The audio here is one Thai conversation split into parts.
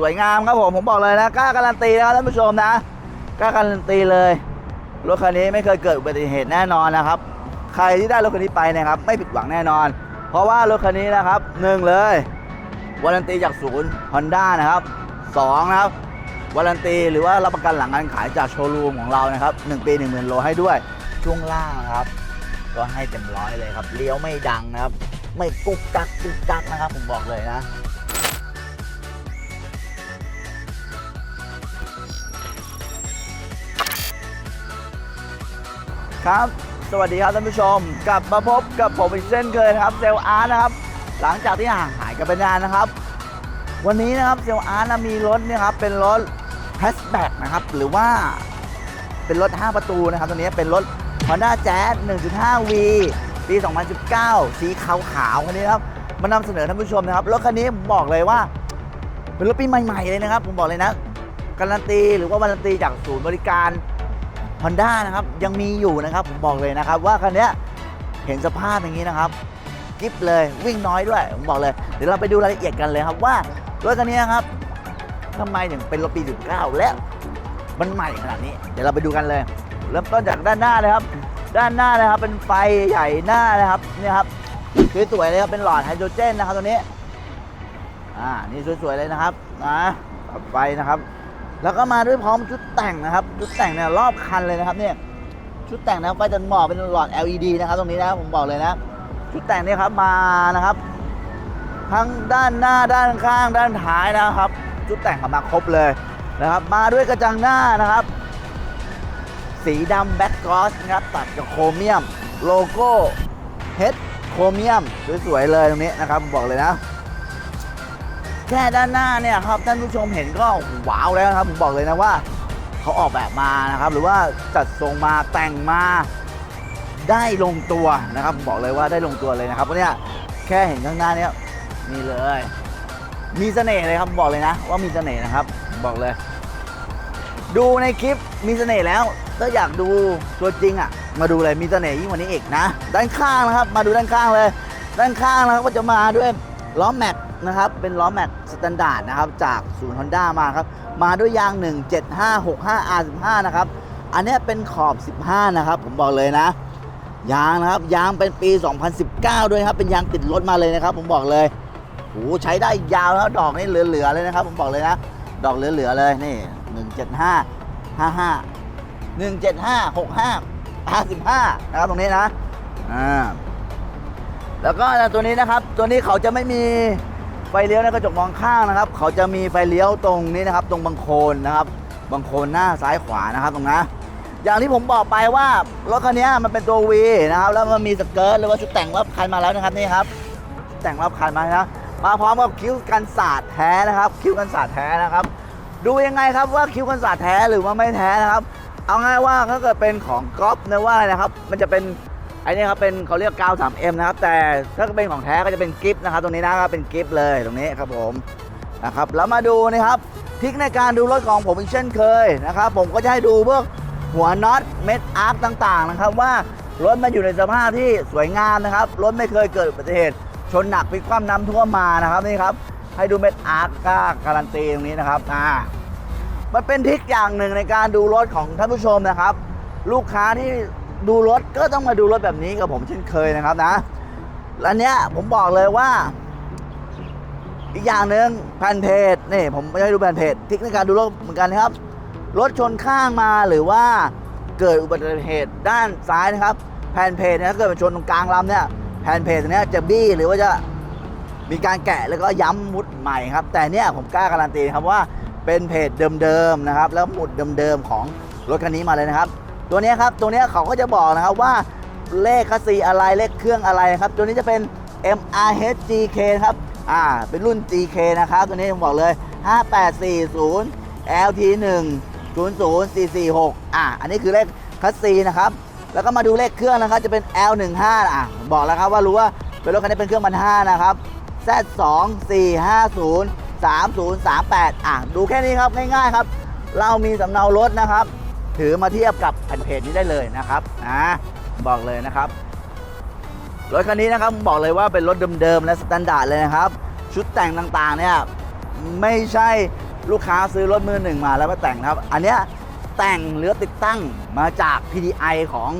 สวยงามครับผมผมบอกเลยนะกล้าการันตีนะครับท่านผู้ชมนะกล้าการันตีเลยรถคันนี้ไม่เคยเกิดอุบัติเหตุแน่นอนนะครับ ใครที่ได้รถคันนี้ไปนะครับ ไม่ผิดหวังแน่นอน เพราะว่ารถคันนี้นะครับหนึ่งเลยวารันตีจากศูนย์ฮอนด้านะครับสองนะครับวารันตีหรือว่ารับประกันหลังการขายจากโชว์รูมของเรานะครับหนึ่งปีหนึ่งหมื่นโลให้ด้วยช่วงล่างนะครับ ก็ให้เต็มร้อยเลยครับเลี้ยวไม่ดังนะครับ ไม่กุกกักกุกกักนะครับ ผมบอกเลยนะ ครับ สวัสดีครับท่านผู้ชม กลับมาพบกับผมอีกเช่นเคยนะครับเซลลอาร์นะครับ หลังจากที่ห่างหายกันไปนานนะครับ วันนี้นะครับเซลลอาร์นะมีรถเนี่ยครับเป็นรถแฮชแบ็กนะครับ หรือว่าเป็นรถ 5 ประตูนะครับตัวนี้เป็นรถ Honda Jazz 1.5V ปี 2019 สีขาวขาวคันนี้ครับมานำเสนอท่านผู้ชมนะครับรถคันนี้ผมบอกเลยว่า เป็นรถปีใหม่ๆเลยนะครับ ผมบอกเลยนะการันตีหรือว่าการันตีจากศูนย์บริการ Honda นะครับยังมีอยู่นะครับผมบอกเลยนะครับ ว่าคันนี้เห็นสภาพอย่างนี้นะครับกิฟเลยวิ่งน้อยด้วยผมบอกเลยเดี๋ยวเราไปดูรายละเอียดกันเลยครับว่ารถคันนี้ครับทำไมถึงเป็นรถปี 19 และมันใหม่ขนาดนี้ เดี๋ยวเราไปดูกันเลย เริ่มต้นจากด้านหน้าเลยครับ ด้านหน้านะครับเป็นไฟใหญ่หน้านะครับนี่ครับคือสวยเลยครับเป็นหลอดไฮโดรเจนนะครับตัวนี้อ่านี่สวยๆเลยนะครับนะไฟนะครับ แล้วก็มาด้วยพร้อมชุดแต่งนะครับ ชุดแต่งเนี่ยรอบคันเลยนะครับเนี่ย ชุดแต่งนะครับก็จะเหมาะเป็นหลอด LED นะครับตรงนี้นะผมบอกเลยนะ ชุดแต่งเนี่ยครับมานะครับ ทั้งด้านหน้าด้านข้างด้านท้ายนะครับ ชุดแต่งกลับมาครบเลยนะครับ มาด้วยกระจังหน้านะครับ สีดำแบ็กกรอสนะครับตัดกับโครเมียม โลโก้เฮดโครเมียมสวยๆเลยตรงนี้นะครับผมบอกเลยนะ แค่ด้านหน้าเนี่ยครับท่านผู้ชมเห็นก็ว้าวแล้วนะครับผมบอกเลยนะว่าเขาออกแบบมานะครับ หรือว่าจัดทรงมาแต่งมาได้ลงตัวนะครับผมบอกเลยว่าได้ลงตัวเลยนะครับเพราะเนี่ยแค่เห็นข้างหน้าเนี่ยนี่เลย มีเสน่ห์เลยครับบอกเลยนะ ว่ามีเสน่ห์นะครับบอกเลย ดูในคลิปมีเสน่ห์แล้ว ถ้าอยากดูตัวจริงอะ มาดูเลยมีเสน่ห์ยิ่งกว่านี้อีกนะ ด้านข้างนะครับ มาดูด้านข้างเลย ด้านข้างนะครับก็จะมาด้วย ล้อแม็กนะครับ เป็นล้อแม็กสแตนดาร์ดนะครับ จากศูนย์ฮอนด้ามาครับ มาด้วยยาง 17565 R15 นะครับ อันนี้เป็นขอบ 15 นะครับ ผมบอกเลยนะ ยางนะครับ ยางเป็นปี 2019 ด้วยครับ เป็นยางติดรถมาเลยนะครับ ผมบอกเลยโหใช้ได้ยาวแล้วดอกนี่เหลือๆเลยนะครับ ผมบอกเลยนะ ดอกเหลือๆเลยนี่ 175 55 175 65 55นะครับตรงนี้นะ อ่า แล้วก็ตัวนี้นะครับ ตัวนี้เขาจะไม่มีไฟเลี้ยวในกระจกมองข้างนะครับ เขาจะมีไฟเลี้ยวตรงนี้นะครับ ตรงบังโคลนนะครับบังโคลนหน้าซ้ายขวานะครับตรงนั้นอย่างที่ผมบอกไปว่ารถคันนี้มันเป็นตัววีนะครับ แล้วมันมีสเกิร์ตหรือว่าชุดแต่งรอบคันมาแล้วนะครับนี่ครับ แต่งรอบคันมานะมาพร้อมกับคิ้วกันศาสตร์แท้นะครับ คิ้วกันศาสตร์แท้นะครับ ดูยังไงครับว่าคิ้วกันศาสตร์แท้หรือว่าไม่แท้นะครับ เอาง่ายว่าถ้าเกิดเป็นของก๊อฟนะว่าอะไรนะครับ มันจะเป็น อ้นี่ครับเป็นเขาเรียกกาว 3M นะครับแต่ถ้าเป็นของแท้ก็จะเป็นกิฟต์นะครับตรงนี้นะครับเป็นกิฟต์เลยตรงนี้ครับผมนะครับแล้วมาดูนะครับทิกในการดูรถของผมอีกเช่นเคยนะครับผมก็จะให้ดูพวกหัวน็อตเม็ดอาร์คต่างๆนะครับว่ารถมันอยู่ในสภาพที่สวยงามนะครับรถไม่เคยเกิดอุบัติเหตุชนหนักพลิกคว่ำน้ำท่วมมานะครับนี่ครับให้ดูเม็ดอาร์คก้าการันตีตรงนี้นะครับอ่ามันเป็นทิคอย่างหนึ่งในการดูรถของท่านผู้ชมนะครับ ลูกค้าที่ ดูรถก็ต้องมาดูรถแบบนี้กับผมเช่นเคยนะครับนะและเนี้ยผมบอกเลยว่า อีกอย่างหนึ่งแผ่นเพจนี่ผมไม่ได้ดูแผ่นเพจทิคในการดูรถเหมือนกันนะครับ รถชนข้างมาหรือว่าเกิดอุบัติเหตุด้านซ้ายนะครับ แผ่นเพจเนี่ยถ้าเกิดมันชนตรงกลางลำเนี่ยแผ่นเพจตัวเนี้ยจะบี้หรือว่าจะมีการแกะแล้วก็ย้ำมุดใหม่ครับ แต่เนี่ยผมกล้าการันตีครับว่าเป็นเพจเดิมๆนะครับ แล้วหมุดเดิมๆของรถคันนี้มาเลยนะครับ ตัวนี้ครับตัวนี้เขาก็จะบอกนะครับว่าเลขคัสซีอะไรเลขเครื่องอะไรนะครับ ตัวนี้จะเป็น MRH GK ครับอ่าเป็นรุ่น GK นะครับ ตัวนี้ผมบอกเลย 5840 LT 1 00446อ่าอันนี้คือเลขคัสซีนะครับแล้วก็มาดูเลขเครื่องนะครับจะเป็น L15 อะบอกแล้วครับว่ารู้ว่าเป็นรถคันนี้เป็นเครื่องพันห้านะครับ Z2 450 3038อะดูแค่นี้ครับง่ายๆครับ เรามีสำเนารถนะครับ ถือมาเทียบกับแผ่นเพจนี้ได้เลยนะครับอ่าบอกเลยนะครับรถคันนี้นะครับผมบอกเลยว่าเป็นรถเดิมๆและสแตนดาร์ดเลยนะครับ ชุดแต่งต่างๆเนี่ยไม่ใช่ลูกค้าซื้อรถมือหนึ่งมาแล้วมาแต่งนะครับ อันเนี้ยแต่งหรือติดตั้งมาจาก PDI ของ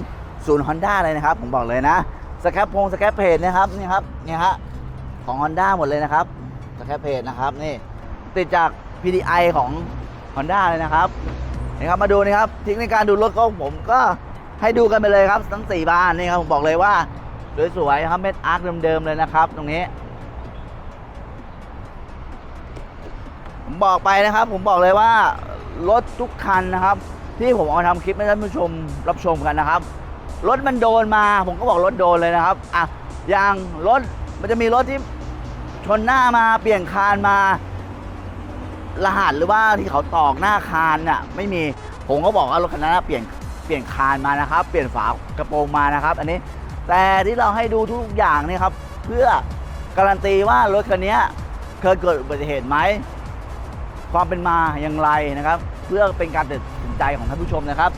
ศูนย์ Honda เลยนะครับ ผมบอกเลยนะสแคปพงสแคปเพจนะครับนี่ครับนี่ฮะของ Honda หมดเลยนะครับสแคปเพจนะครับนี่ติดจาก PDI ของ Honda เลยนะครับ นี่ครับมาดูนะครับทริคในการดูรถของผมก็ให้ดูกันไปเลยครับทั้ง4บานนี่ครับผมบอกเลยว่าสวยๆครับเม็ดอาร์คเดิมๆเลยนะครับ ตรงนี้ผมบอกไปนะครับ ผมบอกเลยว่ารถทุกคันนะครับ ที่ผมเอามาทำคลิปให้ท่านผู้ชมรับชมกันนะครับรถมันโดนมา ผมก็บอกรถโดนเลยนะครับอะอย่างรถมันจะมีรถที่ชนหน้ามาเปลี่ยนคานมา รหัสหรือว่าที่เขาตอกหน้าคานน่ะไม่มีผมก็บอกว่ารถคันนั้นเปลี่ยนเปลี่ยนคานมานะครับ เปลี่ยนฝากระโปรงมานะครับ อันนี้แต่ที่เราให้ดูทุกอย่างนี่ครับ เพื่อการันตีว่ารถคันนี้เคยเกิดอุบัติเหตุไหมความเป็นมาอย่างไรนะครับ เพื่อเป็นการตัดสินใจของท่านผู้ชมนะครับ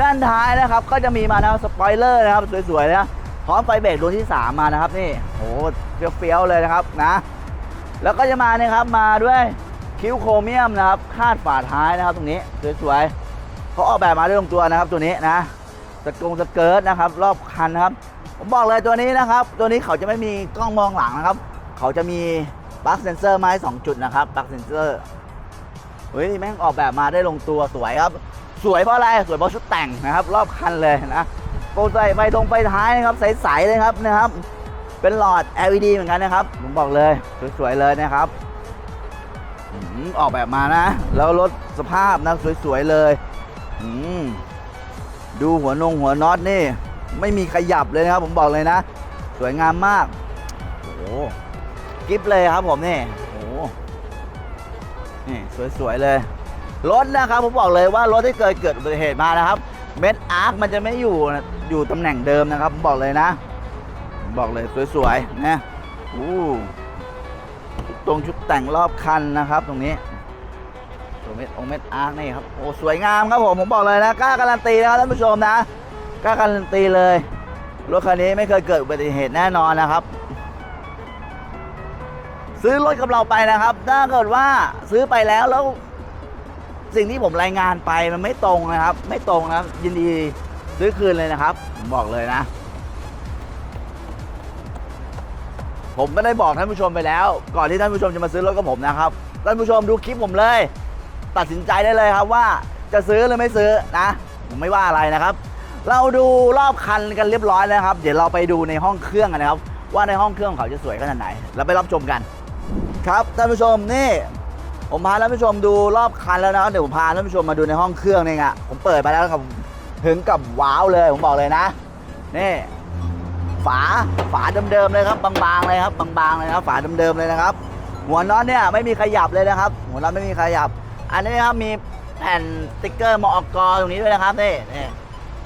ด้านท้ายนะครับ ก็จะมีมานะครับสปอยเลอร์นะครับสวยๆนะพร้อมไฟเบรกดวงที่ 3 มานะครับนี่โหเฟี้ยวๆเลยนะครับนะ แล้วก็จะมาเนี่ยครับมาด้วย คิ้วโครเมียมนะครับ คาดฝาท้ายนะครับตรงนี้สวยๆเขาออกแบบมาด้วยตรงตัวนะครับตัวนี้นะสกงสเกิร์ตนะครับ รอบคันนะครับ ผมบอกเลยตัวนี้นะครับ ตัวนี้เขาจะไม่มีกล้องมองหลังนะครับ เขาจะมีปลั๊กเซนเซอร์ไมาให้สองจุดนะครับปลั๊กเซนเซอร์เฮ้ยแม่งออกแบบมาได้ลงตัวสวยครับ สวยเพราะอะไรสวยเพราะชุดแต่งนะครับ รอบคันเลยนะโปรใส่ไฟตรงไฟท้ายนะครับใสๆเลยครับนะครับ เป็นหลอด LED เหมือนกันนะครับ ผมบอกเลยสวยๆเลยนะครับ ออกแบบมานะ แล้วรถสภาพนะสวยๆเลยดูหัวนงหัวน็อตนี่ ไม่มีขยับเลยนะครับ ผมบอกเลยนะ สวยงามมากโอ้กิฟเลยครับผมนี่โอ้นี่สวยๆเลยรถนะครับผมบอกเลยว่ารถที่เกิดเกิดอุบัติเหตุมานะครับ เม็ดอาร์คมันจะไม่อยู่อยู่ตำแหน่งเดิมนะครับผมบอกเลยนะ บอกเลยสวยๆนะอู้ ตรงชุดแต่งรอบคันนะครับ ตรงนี้ตัวเม็ดองค์เม็ดอาร์คนี่ครับโอ้สวยงามครับผมผมบอกเลยนะกล้าการันตีนะครับท่านผู้ชมนะกล้าการันตีเลยรถคันนี้ไม่เคยเกิดอุบัติเหตุแน่นอนนะครับ ซื้อรถกับเราไปนะครับ ถ้าเกิดว่าซื้อไปแล้วแล้ว สิ่งที่ผมรายงานไปมันไม่ตรงนะครับ ไม่ตรงนะครับยินดีซื้อคืนเลยนะครับ ผมบอกเลยนะ ผมก็ได้บอกท่านผู้ชมไปแล้ว ก่อนที่ท่านผู้ชมจะมาซื้อรถกับผมนะครับ ท่านผู้ชมดูคลิปผมเลย ตัดสินใจได้เลยครับว่าจะซื้อหรือไม่ซื้อนะ ผมไม่ว่าอะไรนะครับ เราดูรอบคันกันเรียบร้อยแล้วครับ เดี๋ยวเราไปดูในห้องเครื่องกันนะครับ ว่าในห้องเครื่องของเขาจะสวยขนาดไหน เราไปรับชมกัน ครับท่านผู้ชมนี่ ผมพาท่านผู้ชมดูรอบคันแล้วนะครับเดี๋ยวผมพาท่านผู้ชมมาดูในห้องเครื่องนี่ไงผมเปิดไปแล้วครับถึงกับว้าวเลยผมบอกเลยนะนี่ ฝาฝาเดิมๆเลยครับบางๆเลยครับบางๆเลยครับฝาเดิมๆเลยนะครับ หัวน็อตเนี่ยไม่มีขยับเลยนะครับ หัวน็อตไม่มีขยับ อันนี้ครับมีแผ่นสติ๊กเกอร์มอกตรงนี้ด้วยนะครับนี่นี่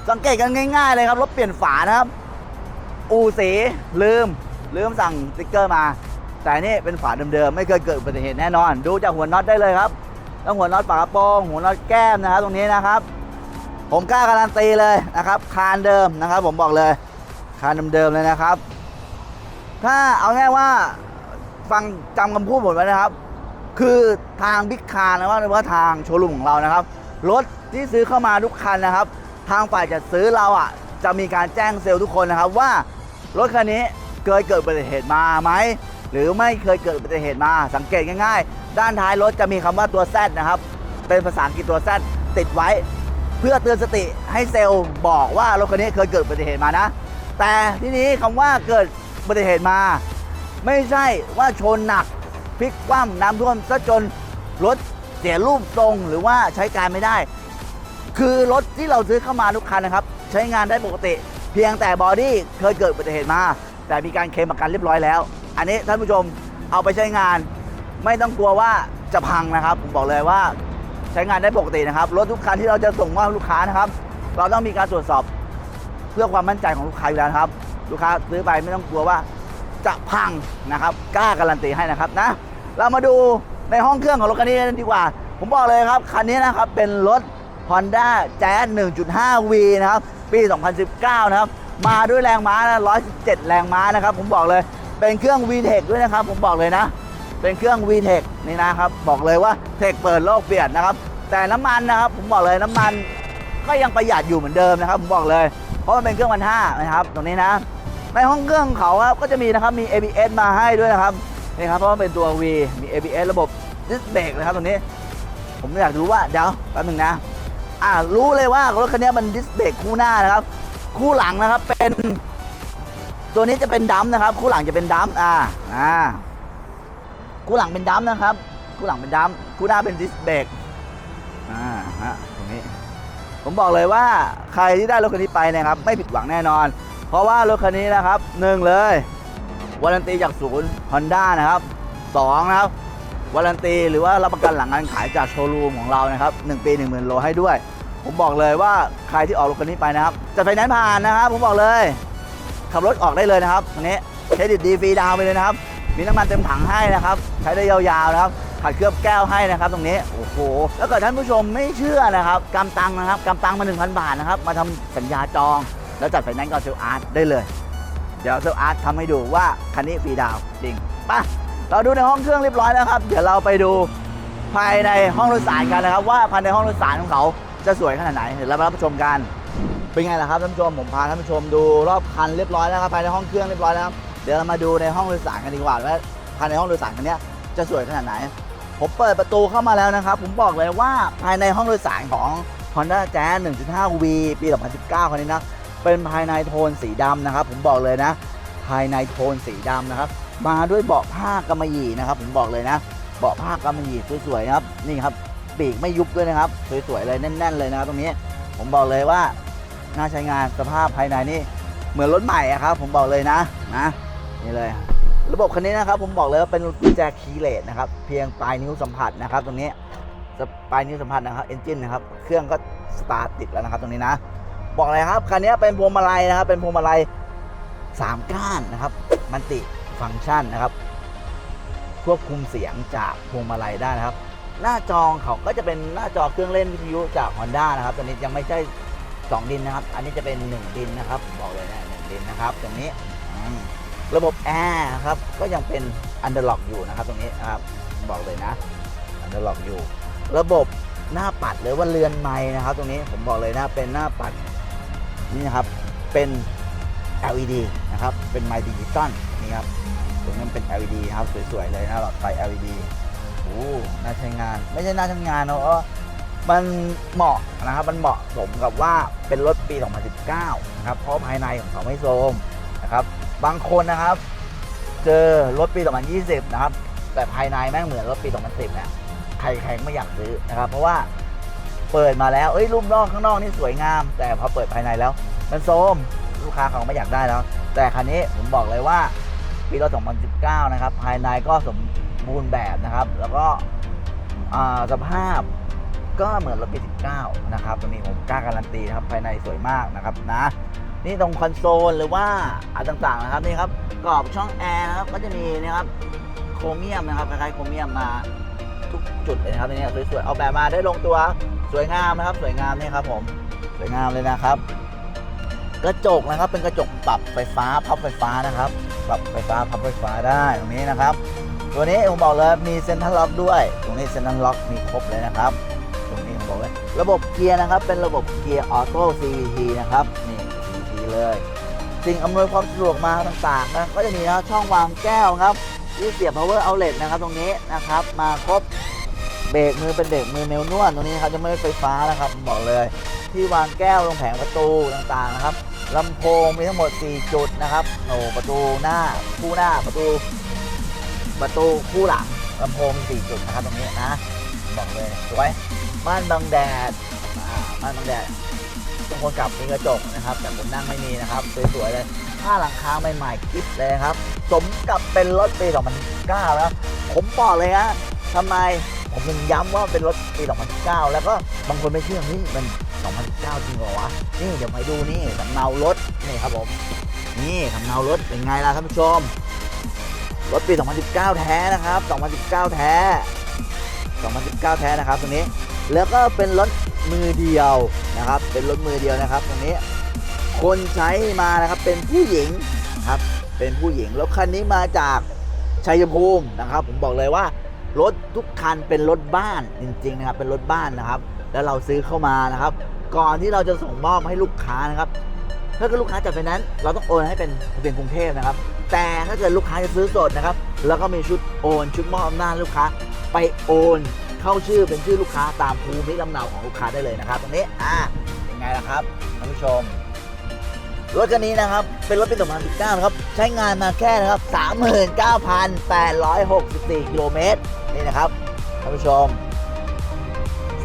สังเกตกันง่าย ๆ เลยครับรถเปลี่ยนฝานะครับอูสีลืมลืมสั่งสติ๊กเกอร์มา แต่นี่เป็นฝาเดิมๆไม่เคยเกิดอุบัติเหตุแน่นอน ดูจากหัวน็อตได้เลยครับต้องหัวน็อตฝากระโปรงหัวน็อตแก้มนะครับ ตรงนี้นะครับ ผมกล้าการันตีเลยนะครับ คานเดิมนะครับ ผมบอกเลย คานเดิมๆเลยนะครับ ถ้าเอาง่ายว่าฟังจำคำพูดผมไว้นะครับ คือทางบิ๊กคาร์นะว่าหรือว่าทางโชว์รูมของเรานะครับ รถที่ซื้อเข้ามาทุกคันนะครับ ทางฝ่ายจัดซื้อเราอะ จะมีการแจ้งเซลล์ทุกคนนะครับว่ารถคันนี้เคยเกิดอุบัติเหตุมาไหมหรือไม่เคยเกิดอุบัติเหตุมา สังเกตง่ายๆ ด้านท้ายรถจะมีคำว่าตัว Z นะครับ เป็นภาษาอังกฤษตัว Z ติดไว้ เพื่อเตือนสติให้เซลล์บอกว่ารถคันนี้เคยเกิดอุบัติเหตุมานะ แต่ที่นี้คำว่าเกิดอุบัติเหตุมา ไม่ใช่ว่าชนหนักพลิกคว่ำน้ำท่วมซะจนรถเสียรูปทรงหรือว่าใช้การไม่ได้ คือรถที่เราซื้อเข้ามาทุกคันนะครับ ใช้งานได้ปกติ เพียงแต่บอดี้เคยเกิดอุบัติเหตุมา แต่มีการเคลมประกันเรียบร้อยแล้ว อันนี้ท่านผู้ชมเอาไปใช้งาน ไม่ต้องกลัวว่าจะพังนะครับ ผมบอกเลยว่าใช้งานได้ปกตินะครับ รถทุกคันที่เราจะส่งมอบลูกค้านะครับ เราต้องมีการตรวจสอบ พื่อความมั่นใจของลูกค้าอยู่แล้วครับ ลูกค้าซื้อไปไม่ต้องกลัวว่าจะพังนะครับกล้าการันตีให้นะครับนะ เรามาดูในห้องเครื่องของรถคันนี้กันดีกว่า ผมบอกเลยครับคันนี้นะครับเป็นรถ Honda Jazz 1.5V นะครับปี 2019 นะครับมาด้วยแรงม้านะ117 แรงม้านะครับ ผมบอกเลยเป็นเครื่อง VTEC ด้วยนะครับ ผมบอกเลยนะ เป็นเครื่อง VTEC นี่นะครับ บอกเลยว่าเทคเปิดโลกเปลี่ยนนะครับ แต่น้ำมันนะครับ ผมบอกเลยน้ำมัน ก็ยังประหยัดอยู่เหมือนเดิมนะครับผมบอกเลย เพราะมันเป็นเครื่องพันห้านะครับ ตรงนี้นะในห้องเครื่องเขาครับก็จะมีนะครับมี ABS มาให้ด้วยนะครับนี่ครับเพราะว่าเป็นตัว V มี ABS ระบบดิสเบรกนะครับตรงนี้ ผมอยากรู้ว่าเดี๋ยวแป๊บนึงนะอ่ารู้เลยว่ารถคันนี้มันดิสเบรกคู่หน้านะครับ คู่หลังนะครับเป็น ตัวนี้จะเป็นดัมป์นะครับ คู่หลังจะเป็นดัมป์อ่าอ่าคู่หลังเป็นดัมป์นะครับ คู่หลังเป็นดัมป์คู่หน้าเป็นดิสเบรกอ่าฮะ ผมบอกเลยว่าใครที่ได้รถคันนี้ไปนะครับไม่ผิดหวังแน่นอน เพราะว่ารถคันนี้นะครับหนึ่งเลยวารันตีจากศูนย์ Honda นะครับสองนะครับวารันตีหรือว่ารับประกันหลังการขายจากโชว์รูมของเรานะครับ1ปี 1 0,000โลให้ด้วย ผมบอกเลยว่าใครที่ออกรถคันนี้ไปนะครับจะไฟแนนซ์ผ่านนะครับผมบอกเลย ขับรถออกได้เลยนะครับตรงนี้เครดิตดีฟรีดาวน์ไปเลยนะครับมีน้ำมันเต็มถังให้นะครับ ใช้ได้ยาวๆนะครับ ขัดเคลือบแก้วให้นะครับ ตรงนี้โอ้โหแล้วเกิดท่านผู้ชมไม่เชื่อนะครับกำตังนะครับกำตังมา 1,000 บาทนะครับมาทำสัญญาจอง แล้วจัดไฟแนนซ์กับเซลอาร์ตได้เลย เดี๋ยวเซลอาร์ตทำให้ดูว่าคันนี้ฟรีดาวจริงไปะเราดูในห้องเครื่องเรียบร้อยแล้วครับ เดี๋ยวเราไปดูภายในห้องโดยสารกันนะครับ ว่าภายในห้องโดยสารของเขาจะสวยขนาดไหนเดี๋ยวเราไปรับชมกันเป็นไงล่ะครับท่านผู้ชมผมพาท่านผู้ชมดูรอบคันเรียบร้อยแล้วครับภายในห้องเครื่องเรียบร้อยแล้วครับเดี๋ยวเรามาดูในห้องโดยสารกันดีกว่าว่าภายในห้องโดยสารคันนี้จะสวยขนาดไหน ผมเปิดประตูเข้ามาแล้วนะครับ ผมบอกเลยว่าภายในห้องโดยสารของ Honda Jazz 1.5 V ปี 2019 คันนี้นะ เป็นภายในโทนสีดำนะครับ ผมบอกเลยนะ ภายในโทนสีดำนะครับ มาด้วยเบาะผ้ากำมะหยี่นะครับ ผมบอกเลยนะ เบาะผ้ากำมะหยี่สวยๆนะครับ นี่ครับ ปีกไม่ยุบด้วยนะครับ สวยๆเลยแน่น ๆ เลยนะครับตรงนี้ ผมบอกเลยว่าน่าใช้งานสภาพภายในนี่เหมือนรถใหม่ครับ ผมบอกเลยนะ นะ นี่เลย ระบบคันนี้นะครับผมบอกเลยว่าเป็นกุญแจคีย์เลสนะครับ เพียงปลายนิ้วสัมผัสนะครับ ตรงนี้ปลายนิ้วสัมผัสนะครับเอนจินนะครับ เครื่องก็สตาร์ทติดแล้วนะครับ ตรงนี้นะ บอกเลยครับคันนี้เป็นพวงมาลัยนะครับ เป็นพวงมาลัยสามก้านนะครับ มันติฟังก์ชันนะครับ ควบคุมเสียงจากพวงมาลัยได้นะครับ หน้าจอเขาก็จะเป็นหน้าจอเครื่องเล่นวิทยุจาก Honda นะครับตัวนี้ยังไม่ใช่2ดินนะครับ อันนี้จะเป็น 1 ดินนะครับ บอกเลยนะหนึ่งดินนะครับ ตรงนี้ ระบบแอร์ครับก็ยังเป็นอันเดอร์ล็อกอยู่นะครับตรงนี้นะครับบอกเลยนะอันเดอร์ล็อกอยู่ ระบบหน้าปัดหรือว่าเรือนไม้นะครับ ตรงนี้ผมบอกเลยนะเป็นหน้าปัดนี่นะครับเป็น LED นะครับเป็นไมดิจิตอลนี่ครับตรงนี้เป็น LED นะครับสวยๆเลยนะหลอดไฟ LED โอ้น่าใช้งาน ไม่ใช่น่าใช้งานเนอะมันเหมาะนะครับมันเหมาะสมกับว่าเป็นรถปี 2019 นะครับเพราะภายในของเขาไม่โทรมนะครับ บางคนนะครับ เจอรถปี 2020 นะครับ แต่ภายในแม่งเหมือนรถปี 2010เนี่ยใครใครไม่อยากซื้อนะครับ เพราะว่าเปิดมาแล้วเอ้ยรูปนอกข้างนอกนี่สวยงาม แต่พอเปิดภายในแล้ว มันโทรมลูกค้าเขาไม่อยากได้แล้ว แต่คันนี้ผมบอกเลยว่าปีรถ2019 นะครับ ภายในก็สมบูรณ์แบบนะครับ แล้วก็สภาพก็เหมือนรถปี19 นะครับตรงนี้ผมกล้าการันตีนะครับ ภายในสวยมากนะครับนะ นี่ตรงคอนโซลหรือว่าอะไรต่างๆนะครับนี่ครับกรอบช่องแอร์นะครับก็จะมีนะครับโครเมียมนะครับคล้ายๆโครเมียมมาทุกจุดเลยนะครับนี่สวยๆเอาแบบมาได้ลงตัวสวยงามนะครับ สวยงามนี่ครับผมสวยงามเลยนะครับ กระจกนะครับเป็นกระจกปรับไฟฟ้าพับไฟฟ้านะครับ ปรับไฟฟ้าพับไฟฟ้าได้ตรงนี้นะครับ ตัวนี้ผมบอกเลยมีเซ็นทรัลล็อกด้วย ตรงนี้เซ็นทรัลล็อกมีครบเลยนะครับ ตรงนี้ผมบอกเลยระบบเกียร์นะครับเป็นระบบเกียร์ออโต้ CVT นะครับ เลย สิ่งอำนวยความสะดวกมาต่างๆนะก็จะมีนะช่องวางแก้วครับที่เสียบ power outlet นะครับตรงนี้นะครับ มาครบเบรกมือเป็นเบรกมือเนวนวดตรงนี้นะครับจะไม่ไฟฟ้านะครับบอกเลย ที่วางแก้วตรงแผงประตูต่างๆนะครับลำโพงมีทั้งหมด 4 จุดนะครับโอ้ประตูหน้าคู่หน้าประตู ประตูคู่หลังลำโพงมี4จุดนะครับตรงนี้นะบอกเลยสวยม่านบังแดดม่านบังแดด งคนขับมีกระจกนะครับ แต่คนนั่งไม่มีนะครับสวยๆเลยผ้าหลังคาใหม่ๆกิ๊บเลยครับ สมกับเป็นรถปี 2009 แล้ว ผมบอกเลยฮะทำไมผมยังย้ำว่าเป็นรถปี 2019แล้วก็บางคนไม่เชื่อนี่มัน 2019จริงเหรอวะ นี่เดี๋ยวมาดูนี่สำเนารถนี่ครับผม นี่สำเนารถเป็นไงล่ะท่านผู้ชม รถปี 2019 แท้นะครับ 2019 แท้ 2019 แท้นะครับตรงนี้ แล้วก็เป็นรถมือเดียวนะครับ เป็นรถมือเดียวนะครับตรงนี้ คนใช้มานะครับเป็นผู้หญิงครับ เป็นผู้หญิงรถคันนี้มาจากชัยภูมินะครับ ผมบอกเลยว่ารถทุกคันเป็นรถบ้านจริงๆนะครับ เป็นรถบ้านนะครับ แล้วเราซื้อเข้ามานะครับ ก่อนที่เราจะส่งมอบให้ลูกค้านะครับ ถ้าเกิดลูกค้าจัดไฟแนนซ์เราต้องโอนให้เป็นทะเบียนกรุงเทพนะครับ แต่ถ้าเกิดลูกค้าจะซื้อสดนะครับ แล้วก็มีชุดโอน ชุดมอบอำนาจลูกค้า ไปโอน เข้าชื่อเป็นชื่อลูกค้าตามภูมิลำเนาของลูกค้าได้เลยนะครับ ตรงนี้อ่าเป็นไงล่ะครับท่านผู้ชมรถคันนี้นะครับ เป็นรถปี 2019 นะครับ ใช้งานมาแค่นะครับ 39,864 กิโลเมตรนี่นะครับท่านผู้ชม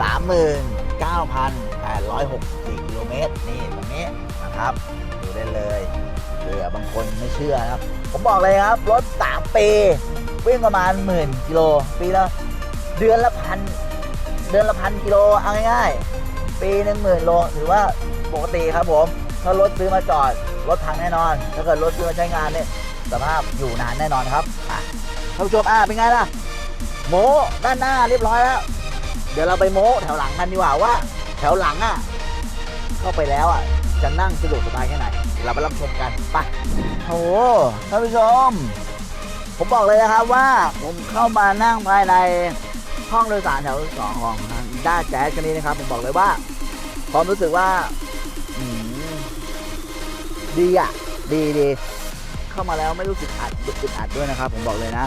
39,864 กิโลเมตรนี่ตรงนี้นะครับดูได้เลยเผื่อบางคนไม่เชื่อนะครับ ผมบอกเลยครับ รถ 3 ปี วิ่งประมาณหมื่นกิโลปีละ เดือนละพันเดือนละพันกิโลเอาง่ายๆปีหนึ่งหมื่นโลถือว่าปกติครับผมถ้ารถซื้อมาจอดรถพังแน่นอน ถ้าเกิดรถซื้อมาใช้งานเนี่ยสภาพอยู่นานแน่นอนครับท่านผู้ชมอะเป็นไงล่ะโมด้านหน้าเรียบร้อยแล้วเดี๋ยวเราไปโมแถวหลังกันดีกว่าว่า แถวหลังอะเข้าไปแล้วอะจะนั่งสะดวกสบายแค่ไหนเราไปรับชมกันไปโอ้ท่านผู้ชม ผมบอกเลยนะครับว่าผมเข้ามานั่งภายใน ห้องโดยสารแถวสองของด้าแจ๊สกันนี้นะครับ ผมบอกเลยว่าความรู้สึกว่าดีอะ ดีดีเข้ามาแล้วไม่รู้สึกอัดอึดอัดด้วยนะครับ ผมบอกเลยนะ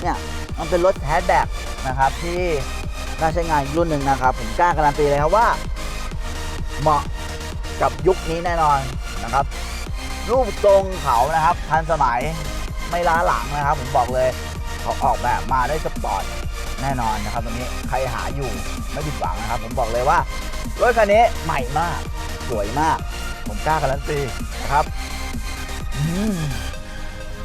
เนี่ยมันเป็นรถแฮชแบ็กนะครับที่น่าใช้งานรุ่นหนึ่งนะครับ ผมกล้าการันตีเลยครับว่า เหมาะกับยุคนี้แน่นอนนะครับ รูปทรงเขานะครับ ทันสมัยไม่ล้าหลังนะครับ ผมบอกเลย เขาออกแบบมาได้สปอร์ตแน่นอนนะครับตรงนี้ใครหาอยู่ไม่ผิดหวังนะครับ ผมบอกเลยว่ารถคันนี้ใหม่มากสวยมาก ผมกล้าการันตีนะครับอ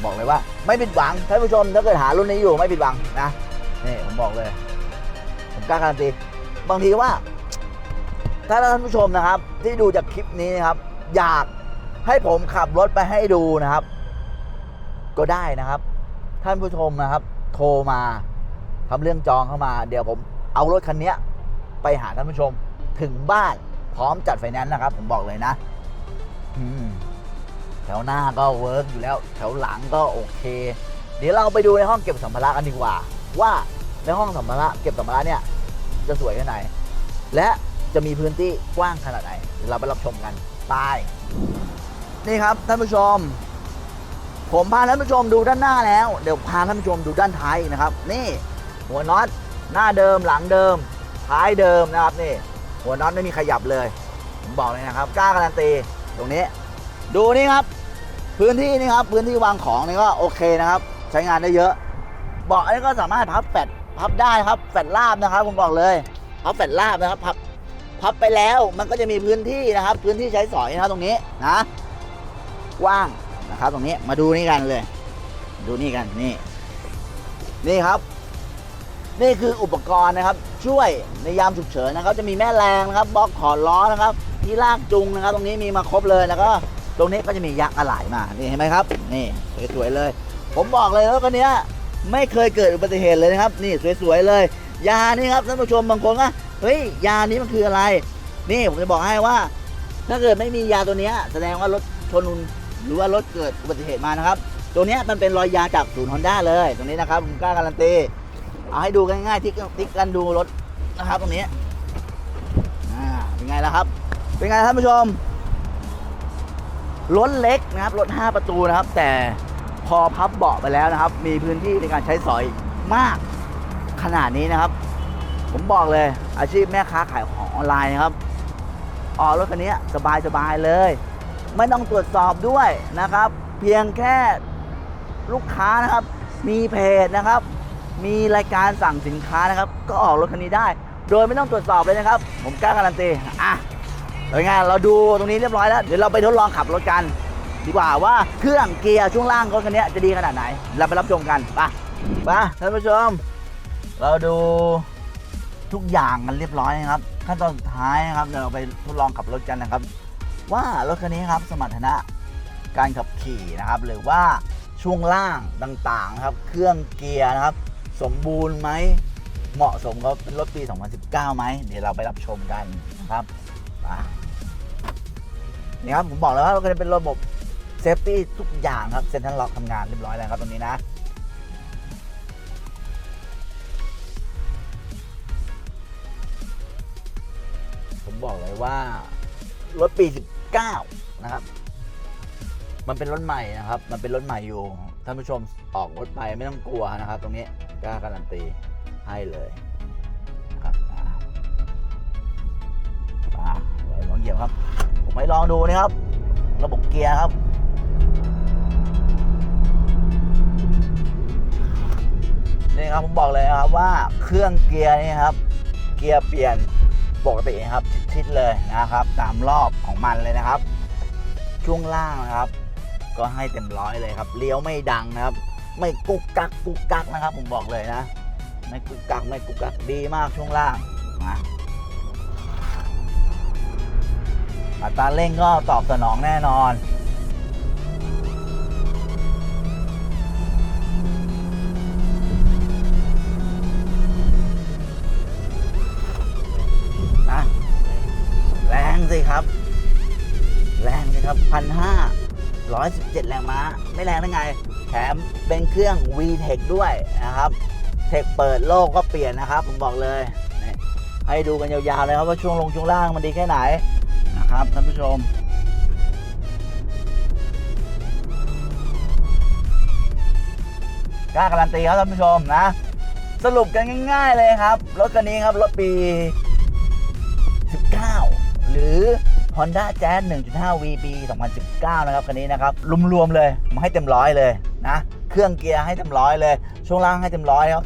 บอกเลยว่า ไม่ผิดหวังท่านผู้ชมถ้าเกิดหารุ่นนี้อยู่ไม่ผิดหวังนะนี่ผมบอกเลย ผมกล้าการันตีบางทีว่า ถ้าท่านผู้ชมนะครับ ที่ดูจากคลิปนี้นะครับ อยากให้ผมขับรถไปให้ดูนะครับ ก็ได้นะครับ ท่านผู้ชมนะครับ โทรมาทำเรื่องจองเข้ามา เดี๋ยวผมเอารถคันนี้ไปหาท่านผู้ชมถึงบ้านพร้อมจัดไฟแนนซ์นะครับ ผมบอกเลยนะแถวหน้าก็เวิร์กอยู่แล้ว แถวหลังก็โอเค เดี๋ยวเราไปดูในห้องเก็บสัมภาระกันดีกว่า ว่าในห้องสัมภาระเก็บสัมภาระเนี่ย จะสวยแค่ไหน และจะมีพื้นที่กว้างขนาดไหนเดี๋ยวเราไปรับชมกันไปนี่ครับท่านผู้ชม ผมพาท่านผู้ชมดูด้านหน้าแล้ว เดี๋ยวพาท่านผู้ชมดูด้านท้ายนะครับ นี่หัวน็อตหน้าเดิมหลังเดิม ท้ายเดิมนะครับนี่ หัวน็อตไม่มีขยับเลยผมบอกเลยนะครับกล้าการันตีตรงนี้ ดูนี่ครับ พื้นที่นี่ครับพื้นที่วางของนี่ก็โอเคนะครับ ใช้งานได้เยอะเบาะนี่ก็สามารถพับแฟดพับได้ครับแฟดราบนะครับผมบอกเลยพับแฟดราบนะครับพับพับไปแล้วมันก็จะมีพื้นที่นะครับ พื้นที่ใช้สอยนะครับตรงนี้นะกว้าง นะครับ ตรงนี้มาดูนี่กันเลย ดูนี่กันนี่ นี่ครับ นี่คืออุปกรณ์นะครับ ช่วยในยามฉุกเฉินนะครับจะมีแม่แรงนะครับบล็อกขอล้อนะครับที่ลากจูงนะครับ ตรงนี้มีมาครบเลยแล้วก็ตรงนี้ก็จะมียักษ์อะไหล่มานี่เห็นไหมครับ นี่สวยๆเลย ผมบอกเลยแล้วคันเนี้ยไม่เคยเกิดอุบัติเหตุเลยนะครับ นี่สวยๆเลย ยานี่ครับท่านผู้ชมบางคนก็เฮ้ยยานี้มันคืออะไร นี่ผมจะบอกให้ว่า ถ้าเกิดไม่มียาตัวนี้แสดงว่ารถชน หรือว่ารถเกิดอุบัติเหตุมานะครับ ตัวนี้มันเป็นรอยยางจากศูนย์ฮอนด้าเลยตรงนี้นะครับผมกล้าการันตีเอาให้ดูง่ายๆที่ที่กันดูรถนะครับ ตรงนี้อ่าเป็นไงล่ะครับ เป็นไงท่านผู้ชมรถเล็กนะครับรถ5 ประตูนะครับ แต่พอพับเบาะไปแล้วนะครับ มีพื้นที่ในการใช้สอยมากขนาดนี้นะครับ ผมบอกเลยอาชีพแม่ค้าขายของออนไลน์นะครับออกรถคันนี้สบายสบายๆเลย ไม่ต้องตรวจสอบด้วยนะครับ เพียงแค่ลูกค้านะครับ มีเพจนะครับ มีรายการสั่งสินค้านะครับ ก็ออกรถคันนี้ได้ โดยไม่ต้องตรวจสอบเลยนะครับ ผมกล้าการันตีอะเป็นไงเราดูตรงนี้เรียบร้อยแล้ว เดี๋ยวเราไปทดลองขับรถกัน ดีกว่าว่าเครื่องเกียร์ช่วงล่างรถคันนี้จะดีขนาดไหน เราไปรับชมกันไปไปท่านผู้ชม เราดูทุกอย่างกันเรียบร้อยนะครับ ขั้นตอนสุดท้ายนะครับเดี๋ยวเราไปทดลองขับรถกันนะครับ ว่ารถคันนี้ครับสมรรถนะการขับขี่นะครับ หรือว่าช่วงล่างต่างๆครับ เครื่องเกียร์นะครับ สมบูรณ์ไหมเหมาะสมกับรถปี 2019ไหมเดี๋ยวเราไปรับชมกันนะครับนี่ครับผมบอกแล้วว่ารถคันนี้เป็นระบบเซฟตี้ทุกอย่างครับเซ็นทรัลล็อกทำงานเรียบร้อยแล้วครับตรงนี้นะผมบอกเลยว่า รถปี 19 นะครับ มันเป็นรถใหม่นะครับ มันเป็นรถใหม่อยู่ ท่านผู้ชมออกรถไปไม่ต้องกลัวนะครับ ตรงนี้กล้าการันตีให้เลยนะครับอ่าอ่าลองเหยียบครับ ผมให้ลองดูนะครับ ระบบเกียร์ครับนี่ครับผมบอกเลยนะครับว่าเครื่องเกียร์นี่ครับ เกียร์เปลี่ยนปกติครับชิดๆเลยนะครับ ตามรอบของมันเลยนะครับ ช่วงล่างนะครับ ก็ให้เต็มร้อยเลยครับเลี้ยวไม่ดังนะครับ ไม่กุกกักกุกกักนะครับ ผมบอกเลยนะ ไม่กุกกักไม่กุกกักดีมากช่วงล่างนะอัตราเร่งก็ตอบสนองแน่นอน ครับพันห้าร้อยสิบเจ็ดแรงม้า ไม่แรงได้ไง แถมเป็นเครื่อง VTEC ด้วยนะครับ เทคเปิดโลกก็เปลี่ยนนะครับ ผมบอกเลย ให้ดูกันยาวๆเลยครับว่าช่วงลงช่วงล่างมันดีแค่ไหนนะครับท่านผู้ชมกล้าการันตีครับท่านผู้ชมนะ สรุปกันง่าย ๆเลยครับ รถคันนี้ครับ รถปี 19 หรือ Honda Jazz 1.5 V ปี2019 นะครับคันนี้นะครับรวมๆเลยผมให้เต็มร้อยเลยนะเครื่องเกียร์ให้เต็มร้อยเลย ช่วงล่างให้เต็มร้อยครับ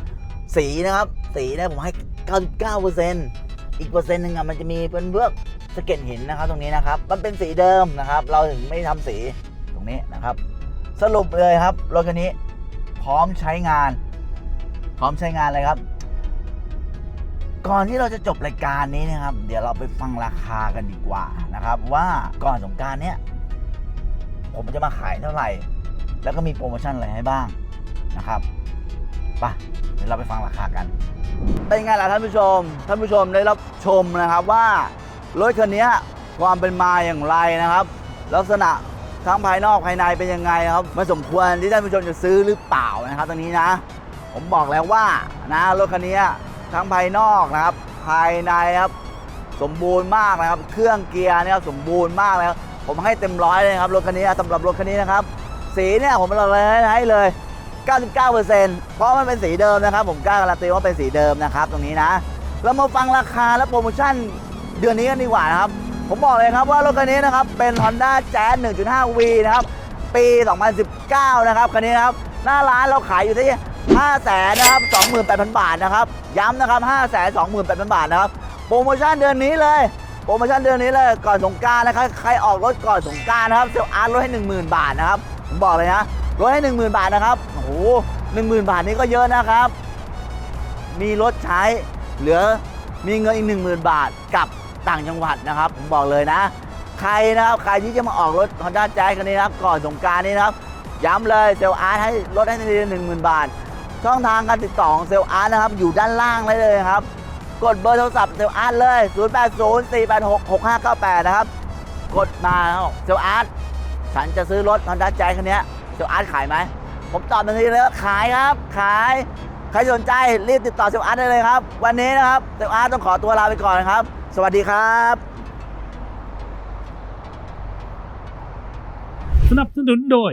สีนะครับสีเนี่ยผมให้ 99%อีกเปอร์เซ็นต์หนึ่งอะมันจะมีเป็นเบือกสะเก็ดหินนะครับตรงนี้นะครับ มันเป็นสีเดิมนะครับ เราถึงไม่ทำสีตรงนี้นะครับ สรุปเลยครับรถคันนี้พร้อมใช้งาน พร้อมใช้งานเลยครับ ก่อนที่เราจะจบรายการนี้นะครับ เดี๋ยวเราไปฟังราคากันดีกว่านะครับ ว่าก่อนสงการเนี้ยผมจะมาขายเท่าไหร่ แล้วก็มีโปรโมชั่นอะไรให้บ้างนะครับไปะเดี๋ยวเราไปฟังราคากัน เป็นไงล่ะท่านผู้ชม ท่านผู้ชมได้รับชมนะครับว่ารถคันนี้ความเป็นมาอย่างไรนะครับ ลักษณะทั้งภายนอกภายในเป็นยังไงครับมันสมควรที่ท่านผู้ชมจะซื้อหรือเปล่านะครับตรงนี้นะ ผมบอกแล้วว่านะรถคันนี้ ทั้งภายนอกนะครับ ภายในครับ สมบูรณ์มากนะครับ เครื่องเกียร์เนี่ยสมบูรณ์มากเลยครับผมให้เต็มร้อยเลยครับรถคันนี้สำหรับรถคันนี้นะครับ สีเนี่ยผมเลยให้เลย 99%เพราะมันเป็นสีเดิมนะครับ ผมกล้าการันตีว่าเป็นสีเดิมนะครับ ตรงนี้นะเรามาฟังราคาและโปรโมชั่นเดือนนี้กันดีกว่านะครับ ผมบอกเลยครับว่ารถคันนี้นะครับเป็น Honda Jazz 1.5V นะครับ ปี 2019 นะครับคันนี้นะครับ หน้าร้านเราขายอยู่ที่ 5 0 0แสนนะครับ28,000 บาทนะครับ ย้ำนะครับ5 2 8 0 0 0 บาทนะครับ โปรโมชั่นเดือนนี้เลย โปรโมชั่นเดือนนี้เลยก่อนสงการนะครับ ใครออกรถก่อนสงการนะครับเซลล์อาร์ตลดให้ 10,000 บาทนะครับผมบอกเลยนะลดให้ 10,000 บาทนะครับ โอ้โห10,000 บาทนี้ก็เยอะนะครับ มีรถใช้เหลือมีเงินอีก 10,000 บาทกับต่างจังหวัดนะครับผมบอกเลยนะ ใครนะครับใครที่จะมาออกรถ Honda Jazz คันนี้นะครับก่อนสงการนี้นะครับย้ำเลยเซลล์อาร์ตให้ลดให้ทันทีหนึ่งหมื่นบาท ช่องทางการติดต่อของเซลอาร์ตนะครับ อยู่ด้านล่างเลยเลยครับ กดเบอร์โทรศัพท์เซลอาร์ตเลย 0 8 0 4 8 6 6 5 9 8 นะครับ กดมาเซลอาร์ตฉันจะซื้อรถ Honda Jazz คันนี้เซลอาร์ตขายไหม ผมตอบทันทีเลยขายครับ ขาย ใครสนใจรีบติดต่อเซลอาร์ตได้เลยครับ วันนี้นะครับเซลอาร์ตต้องขอตัวลาไปก่อนนะครับ สวัสดีครับสนับสนุนโดย